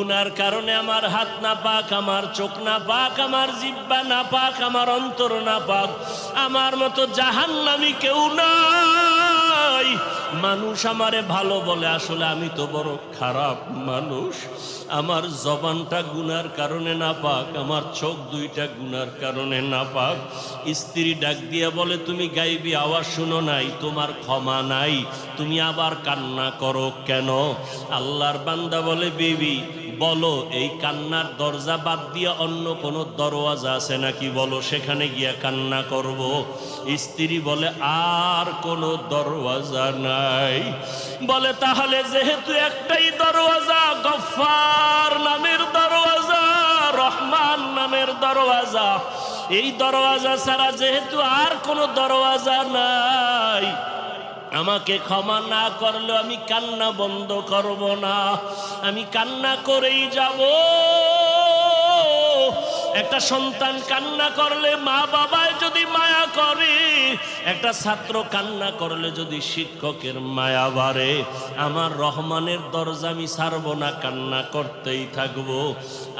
গুনার কারণে আমার হাত না পাক, আমার চোখ না পাক, আমার জিব্বা না পাক, আমার অন্তর না পাক, আমার মতো জাহান্নামি কেউ নাই। মানুষ আমারে ভালো বলে, আসলে আমি তো বড় খারাপ মানুষ। আমার জবানটা গুনার কারণে না পাক, আমার চোখ দুইটা গুনার কারণে না পাক। স্ত্রী ডাক দিয়া বলে, তুমি গাইবি, আওয়াজ শুনো নাই, তোমার ক্ষমা নাই। তুমি আবার কান্না করো কেন? আল্লাহর বান্দা বলে, বেবি বলো, এই কান্নার দরজা বাদ দিয়ে অন্য কোনো দরওয়াজা আছে নাকি? বলো, সেখানে গিয়া কান্না করব। স্ত্রী বলে, আর কোনো দরওয়াজা নাই। বলে, তাহলে যেহেতু একটাই দরওয়াজা গফার নামের দরওয়াজা, রহমান নামের দরওয়াজা, এই দরওয়াজা ছাড়া যেহেতু আর কোনো দরওয়াজা নাই। আমাকে ক্ষমা না করলে আমি কান্না বন্ধ করব না। আমি কান্না করেই যাব। একটা সন্তান কান্না করলে মা বাবায় যদি মায়া একটা ছাত্র কান্না করলে যদি শিক্ষকের মায়া বাড়ে, আমার রহমানের দরজা আমি ছাড়ব না, কান্না করতেই থাকব।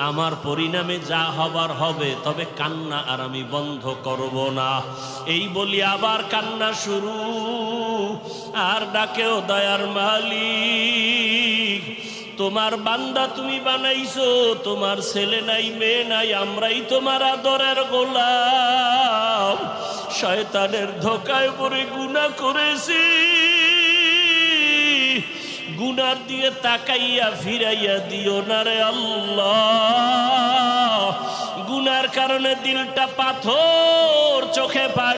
আমার পরিণামে যা হবার হবে, তবে কান্না আর আমি বন্ধ করব না। এই বলি আবার কান্না শুরু, আর ডাকেও দয়ার মালিক। তোমার বান্দা তুমি বানাইছো, তোমার ছেলে নাই, মেয়ে নাই, আমরাই তোমার আদরের গোলাম। শয়তানের ধোকায় পরে গুণা করেছি। গুনার দিয়ে তাকাইয়া ফিরাইয়া দিও না রে আল্লাহ। গুনার কারণে দিলটা পাথর চোখে পানি